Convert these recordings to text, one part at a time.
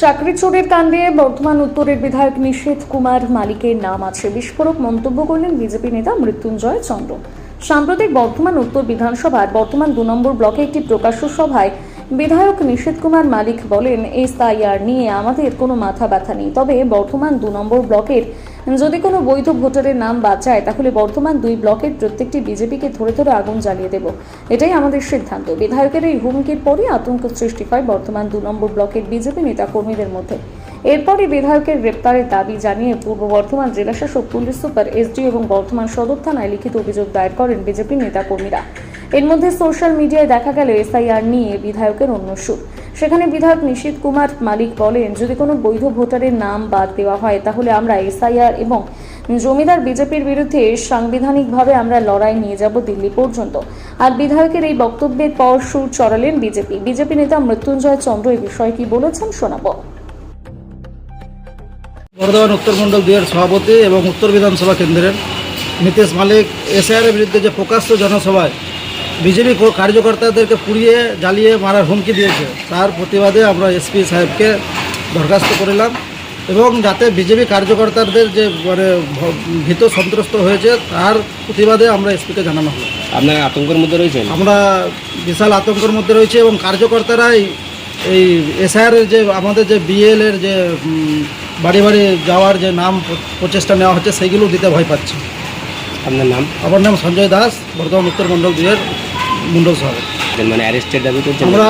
চাকরি চোরের কাণ্ডে বর্ধমান উত্তরের বিধায়ক নিষেধ কুমার মালিকের নাম আছে। বিস্ফোরক মন্তব্য করলেন বিজেপি নেতা মৃত্যুঞ্জয় চন্দ্র। সাম্প্রতিক বর্ধমান উত্তর বিধানসভার বর্তমান দু নম্বর ব্লকে একটি প্রকাশ্য সভায় বিধায়ক নিষেধ কুমার মালিক বলেন এসআইআর নিয়ে আমাদের কোনো মাথা ব্যথা নেই। তবে বর্ধমান দু নম্বর ব্লকের যদি কোনো বৈধ ভোটারের নাম বাদ যায় তাহলে বর্তমান দুই ব্লকের প্রত্যেকটি বিজেপিকে ধরে ধরে আগুন জ্বালিয়ে দেব। এটাই আমাদের সিদ্ধান্ত। বিধায়কের এই হুমকির পরই আতঙ্ক সৃষ্টি হয় বর্তমান দু নম্বর ব্লকের বিজেপি নেতা কর্মীদের মধ্যে। এরপরই বিধায়কের গ্রেপ্তারের দাবি জানিয়ে পূর্ব বর্ধমান জেলাশাসক পুলিশ সুপার এসডি এবং বর্ধমান সদর থানায় লিখিত অভিযোগ দায়ের করেন বিজেপি নেতা কর্মীরা এর মধ্যে সোশ্যাল মিডিয়ায় দেখা গেল এসআইআর নিয়ে বিধায়কের অন্য সুর। সেখানে বিধায়ক নিশীত কুমার মালিক বলেন, যদি কোনো বৈধ ভোটারের নাম বাদ দেওয়া হয়, তাহলে আমরা এসআইআর এবং জমিদার বিজেপির বিরুদ্ধে সাংবিধানিকভাবে আমরা লড়াই নিয়ে যাব দিল্লি পর্যন্ত। আর বিধায়কের এই বক্তব্যের পর সুর চড়ালেন বিজেপি। বিজেপি নেতা মৃত্যুঞ্জয় চন্দ্র এই বিষয়ে কি বলেছেন শোনাবো। বর্ধমান উত্তর মণ্ডল দুইয়ের সভাপতি এবং উত্তর বিধানসভা কেন্দ্রের নীতিশ মালিক এসআইআরের বিরুদ্ধে যে প্রকাশ্য জনসভায় বিজেপি কার্যকর্তাদেরকে পুড়িয়ে জ্বালিয়ে মারার হুমকি দিয়েছে। তার প্রতিবাদে আমরা এসপি সাহেবকে দরখাস্ত করিলাম এবং যাতে বিজেপি কার্যকর্তাদের যে মানে ভীত সন্ত্রস্ত হয়েছে তার প্রতিবাদে আমরা এসপিকে জানানো হলো। আপনার আতঙ্কের মধ্যে রয়েছেন? আমরা বিশাল আতঙ্কের মধ্যে রয়েছে এবং কার্যকর্তারাই এই এসআইআরের যে আমাদের যে বিএল এর যে বাড়ি বাড়ি যাওয়ার যে নাম প্রচেষ্টা নেওয়া হচ্ছে সেইগুলো দিতে ভয় পাচ্ছে। আপনার নাম? আমার নাম সঞ্জয় দাস বর্ধমান উত্তর মণ্ডল দুইয়ের মণ্ডল শহর মানে অ্যারেস্টের দাবি করছেন আমরা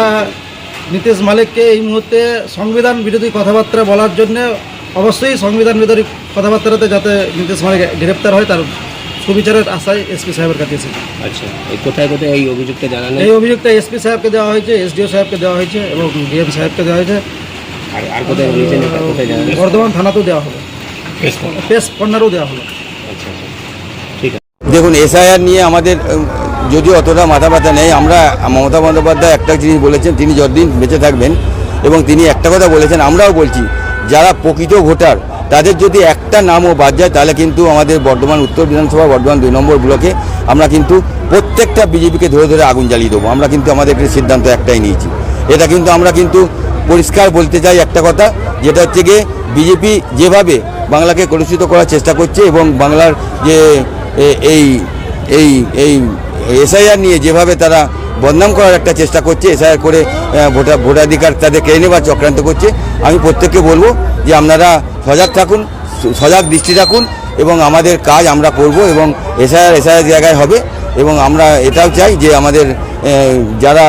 নীতিশ মালিককে এই মুহূর্তে সংবিধান বিরোধী কথাবার্তা বলার জন্য অবশ্যই সংবিধান বিরোধী কথাবার্তাতে যাতে নীতিশ মালিক গ্রেপ্তার হয় তার সুবিচারের আশায় এসপি সাহেবের কাছে এসেছি। আচ্ছা এই কোথায় কোথায় এই অভিযোগটা জানালেন? এই অভিযোগটা এসপি সাহেবকে দেওয়া হয়েছে এসডিও সাহেবকে দেওয়া হয়েছে এবং ডিএম সাহেবকে দেওয়া হয়েছে। আর আর কোথায় বর্ধমান থানাতেও দেওয়া হলো। প্রেস কর্নারও দেওয়া হলো। আচ্ছা আচ্ছা। ঠিক আছে। দেখুন এসআইআর নিয়ে আমাদের যদিও অতটা মাথা ব্যথা নেই, আমরা মমতা বন্দ্যোপাধ্যায় একটা জিনিস বলেছেন, তিনি যতদিন বেঁচে থাকবেন এবং তিনি একটা কথা বলেছেন, আমরাও বলছি, যারা প্রকৃত ভোটার, তাদের যদি একটা নামও বাদ যায়, তাহলে কিন্তু আমাদের বর্ধমান, উত্তর বিধানসভা, বর্ধমান দুই নম্বর ব্লকে আমরা কিন্তু প্রত্যেকটা বিজেপিকে ধরে ধরে আগুন জ্বালিয়ে দেবো। আমরা কিন্তু আমাদের একটা সিদ্ধান্ত একটাই নিয়েছি। এটা কিন্তু আমরা কিন্তু পরিষ্কার বলতে চাই একটা কথা, যেটা হচ্ছে গিয়ে বিজেপি যেভাবে বাংলাকে কলুষিত করার চেষ্টা করছে এবং বাংলার যে এই এই এই এসআইআর নিয়ে যেভাবে তারা বদনাম করার একটা চেষ্টা করছে, এসআইআর করে ভোটার ভোটাধিকার তাদের কেড়ে নেবার চক্রান্ত করছে। আমি প্রত্যেককে বলব যে আপনারা সজাগ থাকুন সজাগ দৃষ্টি রাখুন এবং আমাদের কাজ আমরা করব এবং এসআইআর এসআইআর জায়গায় হবে এবং আমরা এটাও চাই যে আমাদের যারা,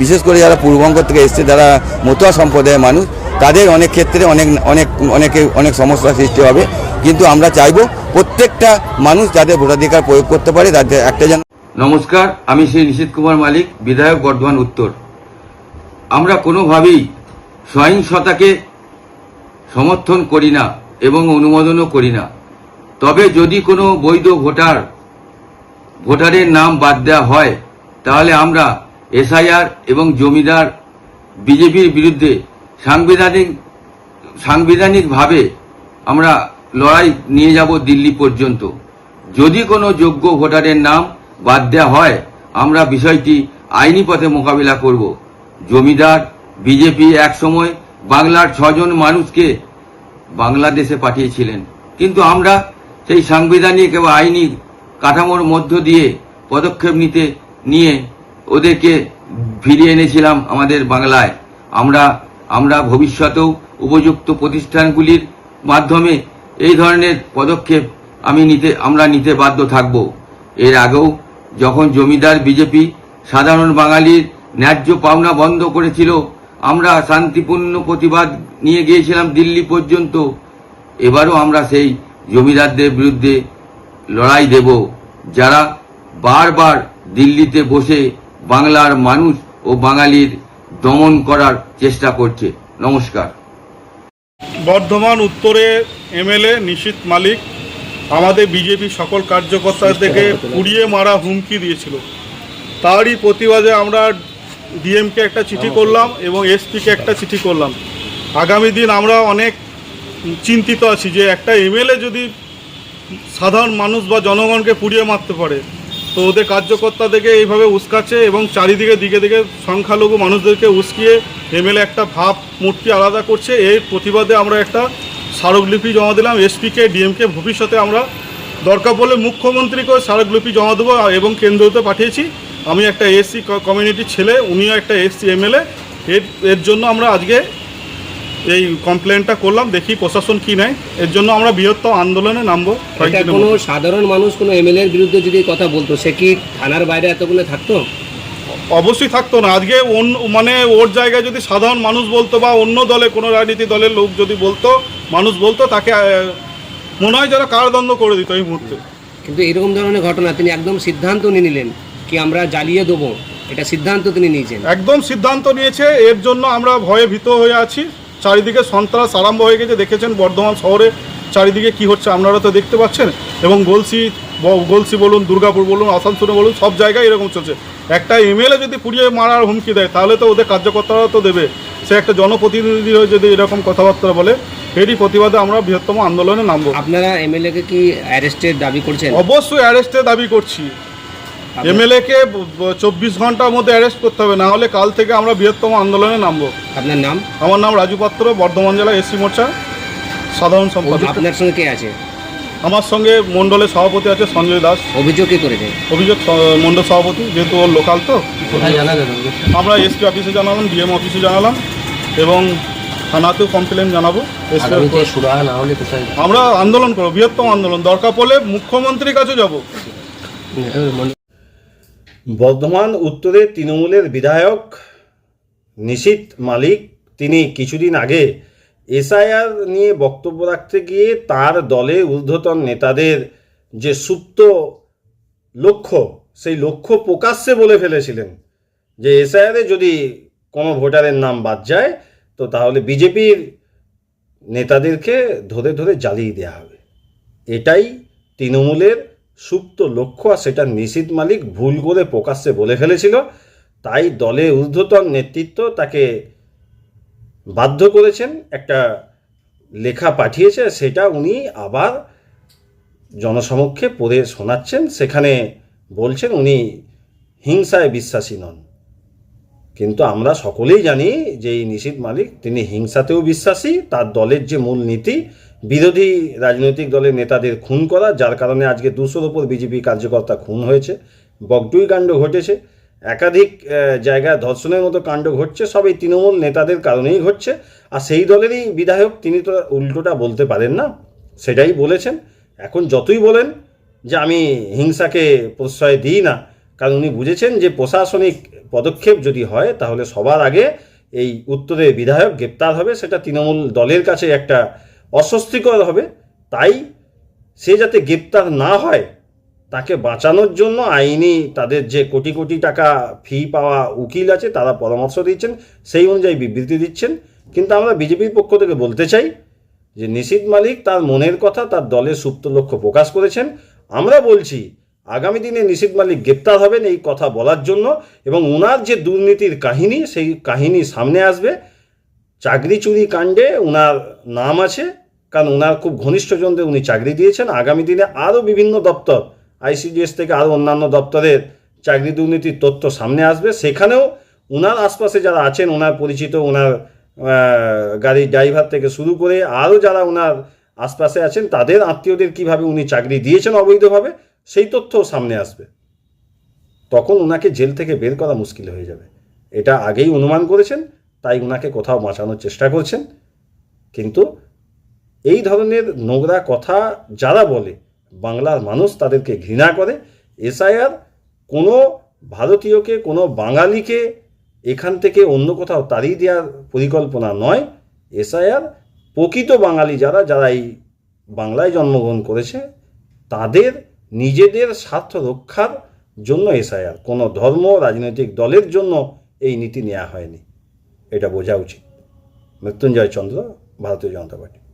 বিশেষ করে যারা পূর্ববঙ্গ থেকে এসছে, যারা মতুয়া সম্প্রদায়ের মানুষ, তাদের অনেক ক্ষেত্রে অনেক অনেক, অনেকে, অনেক সমস্যার সৃষ্টি হবে। কিন্তু আমরা চাইব প্রত্যেকটা মানুষ যাদের ভোটাধিকার প্রয়োগ করতে পারে তাদের একটা যেন নমস্কার, আমি শ্রী নিশীত কুমার মালিক, বিধায়ক বর্ধমান উত্তর। আমরা কোনোভাবেই সহিংসতাকে সমর্থন করি না এবং অনুমোদনও করি না। তবে যদি কোনো বৈধ ভোটার, ভোটারের নাম বাদ দেওয়া হয়, তাহলে আমরা এসআইআর এবং জমিদার বিজেপির বিরুদ্ধে সাংবিধানিক, সাংবিধানিকভাবে আমরা লড়াই নিয়ে যাব দিল্লি পর্যন্ত। যদি কোনো যোগ্য ভোটারের নাম বাদ দেওয়া হয়, আমরা বিষয়টি আইনি পথে মোকাবিলা করব। জমিদার, বিজেপি একসময় বাংলার ছজন মানুষকে বাংলাদেশে পাঠিয়েছিলেন। কিন্তু আমরা সেই সাংবিধানিক এবং আইনি কাঠামোর মধ্য দিয়ে পদক্ষেপ নিতে, নিয়ে ওদেরকে ফিরিয়ে এনেছিলাম আমাদের বাংলায়। আমরা আমরা ভবিষ্যতেও উপযুক্ত প্রতিষ্ঠানগুলির মাধ্যমে এই ধরনের পদক্ষেপ আমি নিতে, আমরা নিতে বাধ্য থাকব। এর আগেও যখন জমিদার বিজেপি সাধারণ বাঙালির ন্যায্য পাওনা বন্ধ করেছিল, আমরা শান্তিপূর্ণ প্রতিবাদ নিয়ে গিয়েছিলাম দিল্লি পর্যন্ত। এবারও আমরা সেই জমিদারদের বিরুদ্ধে লড়াই দেব, যারা বারবার দিল্লিতে বসে বাংলার মানুষ ও বাঙালির দমন করার চেষ্টা করছে। নমস্কার। বর্ধমান উত্তরে এমএলএ নিশীত মালিক আমাদের বিজেপি সকল কার্যকর্তাদেরকে পুড়িয়ে মারা হুমকি দিয়েছিল। তারই প্রতিবাদে আমরা ডিএমকে একটা চিঠি করলাম এবং এসপিকে একটা চিঠি করলাম। আগামী দিন আমরা অনেক চিন্তিত আছি যে একটা এমএলএ যদি সাধারণ মানুষ বা জনগণকে পুড়িয়ে মারতে পারে, তো ওদের কার্যকর্তাদেরকে এইভাবে উস্কাচ্ছে এবং চারিদিকে দিকে দিকে সংখ্যালঘু মানুষদেরকে উস্কিয়ে এমএলএ একটা ভাব মূর্তি আলাদা করছে। এর প্রতিবাদে আমরা একটা স্মারকলিপি জমা দিলাম এসপিকে ডিএমকে ভবিষ্যতে আমরা দরকার পড়লে মুখ্যমন্ত্রীকেও স্মারকলিপি জমা দেবো এবং কেন্দ্রতে পাঠিয়েছি। আমি একটা এসসি কমিউনিটির ছেলে উনিও একটা এসসি এমএলএ। এর এর জন্য আমরা আজকে এই কমপ্লেনটা করলাম দেখি প্রশাসন কি নেয়। এর জন্য আমরা বৃহত্তর আন্দোলনে নামবো। কোনো সাধারণ মানুষ কোনো এমএলএ এর বিরুদ্ধে যদি কথা বলতো সে কি থানার বাইরে এতগুলো থাকতো? অবশ্যই থাকতো না। আজকে অন্য মানে ওর জায়গায় যদি সাধারণ মানুষ বলতো বা অন্য দলে কোনো রাজনীতি দলের লোক যদি বলতো মানুষ বলতো তাকে মনে হয় যারা কারাদণ্ড করে দিত এই মুহূর্তে। কিন্তু এরকম ধরনের ঘটনা তিনি একদম সিদ্ধান্ত নিয়ে নিলেন কি আমরা জ্বালিয়ে দেবো। এটা সিদ্ধান্ত তিনি নিয়েছেন। একদম সিদ্ধান্ত নিয়েছে এর জন্য আমরা ভয়ে ভীত হয়ে আছি। চারিদিকে সন্ত্রাস আরম্ভ হয়ে গেছে দেখেছেন বর্ধমান শহরে চারিদিকে কি হচ্ছে আপনারা তো দেখতে পাচ্ছেন। এবং গলসি ব- গলসি বলুন দুর্গাপুর বলুন আসানসোলে বলুন সব জায়গায় এরকম চলছে। একটা এমএলএ যদি পুড়িয়ে মারার হুমকি দেয় তাহলে তো ওদের কার্যকর্তারা তো দেবে। সে একটা জনপ্রতিনিধি হয়ে যদি এরকম কথাবার্তা বলে এরই প্রতিবাদে আমরা বৃহত্তম আন্দোলনে নামবো। আপনারা এমএলএ কে কি অ্যারেস্টের দাবি করছেন? অবশ্যই অ্যারেস্টের দাবি করছি। এমএলএ কে চব্বিশ ঘণ্টার মধ্যে অ্যারেস্ট করতে হবে না হলে কাল থেকে আমরা বৃহত্তম আন্দোলনে নামবো। আপনার নাম? আমার নাম রাজু পাত্র বর্ধমান জেলা এসি মোর্চা সাধারণ সম্পাদক। আপনার সঙ্গে কে আছে? আমার সঙ্গে মণ্ডলের সভাপতি আছে সঞ্জয় দাস। অভিযোগ কি করেছে? অভিযোগ মণ্ডল সভাপতি যেহেতু ওর লোকাল তো। আমরা এসপি অফিসে জানালাম ডিএম অফিসে জানালাম এবং থানাতেও কমপ্লেন জানাব। আমরা আন্দোলন করব বৃহত্তম আন্দোলন। দরকার পড়লে মুখ্যমন্ত্রীর কাছে যাব। বর্ধমান উত্তরে তৃণমূলের বিধায়ক নিশীত মালিক তিনি কিছুদিন আগে এসআইআর নিয়ে বক্তব্য রাখতে গিয়ে তার দলে ঊর্ধ্বতন নেতাদের যে সুপ্ত লক্ষ্য, সেই লক্ষ্য প্রকাশ্যে বলে ফেলেছিলেন যে এসআইআরে যদি কোনো ভোটারের নাম বাদ যায়, তো তাহলে বিজেপির নেতাদেরকে ধরে ধরে জ্বালিয়ে দেওয়া হবে। এটাই তৃণমূলের সুপ্ত লক্ষ্য আর সেটা নিশীত মালিক ভুল করে প্রকাশ্যে বলে ফেলেছিল। তাই দলে ঊর্ধ্বতন নেতৃত্ব তাকে বাধ্য করেছেন, একটা লেখা পাঠিয়েছে, সেটা উনি আবার জনসমক্ষে পড়ে শোনাচ্ছেন, সেখানে বলছেন উনি হিংসায় বিশ্বাসী নন। কিন্তু আমরা সকলেই জানি যে এই নিশীত মালিক, তিনি হিংসাতেও বিশ্বাসী, তার দলের যে মূল নীতি, বিরোধী রাজনৈতিক দলের নেতাদের খুন করা, যার কারণে আজকে দুশোর ওপর বিজেপি কার্যকর্তা খুন হয়েছে, বগটুই কাণ্ড ঘটেছে। একাধিক জায়গায় ধর্ষণের মতো কাণ্ড ঘটছে, সব এই তৃণমূল নেতাদের কারণেই ঘটছে। আর সেই দলেরই বিধায়ক, তিনি তো উল্টোটা বলতে পারেন না, সেটাই বলেছেন। এখন যতই বলেন যে আমি হিংসাকে প্রশ্রয় দিই না, কারণ উনি বুঝেছেন যে প্রশাসনিক পদক্ষেপ যদি হয়, তাহলে সবার আগে এই উত্তরের বিধায়ক গ্রেপ্তার হবে, সেটা তৃণমূল দলের কাছে একটা অস্বস্তিকর হবে। তাই সে যাতে গ্রেপ্তার না হয় তাকে বাঁচানোর জন্য আইনি তাদের যে কোটি কোটি টাকা ফি পাওয়া উকিল আছে, তারা পরামর্শ দিচ্ছেন, সেই অনুযায়ী বিবৃতি দিচ্ছেন। কিন্তু আমরা বিজেপির পক্ষ থেকে বলতে চাই যে নিশীত মালিক তার মনের কথা তার দলের সুপ্ত লক্ষ্য প্রকাশ করেছেন। আমরা বলছি, আগামী দিনে নিশীত মালিক গ্রেপ্তার হবেন এই কথা বলার জন্য এবং ওনার যে দুর্নীতির কাহিনী, সেই কাহিনী সামনে আসবে। চাকরি চুরি কাণ্ডে ওনার নাম আছে, কারণ ওনার খুব ঘনিষ্ঠজনদের উনি চাকরি দিয়েছেন। আগামী দিনে আরও বিভিন্ন দপ্তর আইসিডিএস থেকে আরও অন্যান্য দপ্তরের চাকরি দুর্নীতির তথ্য সামনে আসবে। সেখানেও ওনার আশপাশে যারা আছেন ওনার পরিচিত ওনার গাড়ির ড্রাইভার থেকে শুরু করে আরও যারা ওনার আশপাশে আছেন, তাদের আত্মীয়দের কীভাবে উনি চাকরি দিয়েছেন অবৈধভাবে, সেই তথ্যও সামনে আসবে। তখন ওনাকে জেল থেকে বের করা মুশকিল হয়ে যাবে। এটা আগেই অনুমান করেছেন, তাই ওনাকে কোথাও বাঁচানোর চেষ্টা করছেন। কিন্তু এই ধরনের নোংরা কথা যারা বলে বাংলার মানুষ তাদেরকে ঘৃণা করে। এসআইআর কোনো ভারতীয়কে, কোনো বাঙালিকে এখান থেকে অন্য কোথাও তাড়িয়ে দেওয়ার পরিকল্পনা নয়। এসআইআর প্রকৃত বাঙালি যারা যারা এই বাংলায় জন্মগ্রহণ করেছে, তাদের নিজেদের স্বার্থ রক্ষার জন্য এসআইআর। কোনো ধর্ম, রাজনৈতিক দলের জন্য এই নীতি নেওয়া হয়নি। এটা বোঝা উচিত। মৃত্যুঞ্জয় চন্দ্র, ভারতীয় জনতা পার্টি।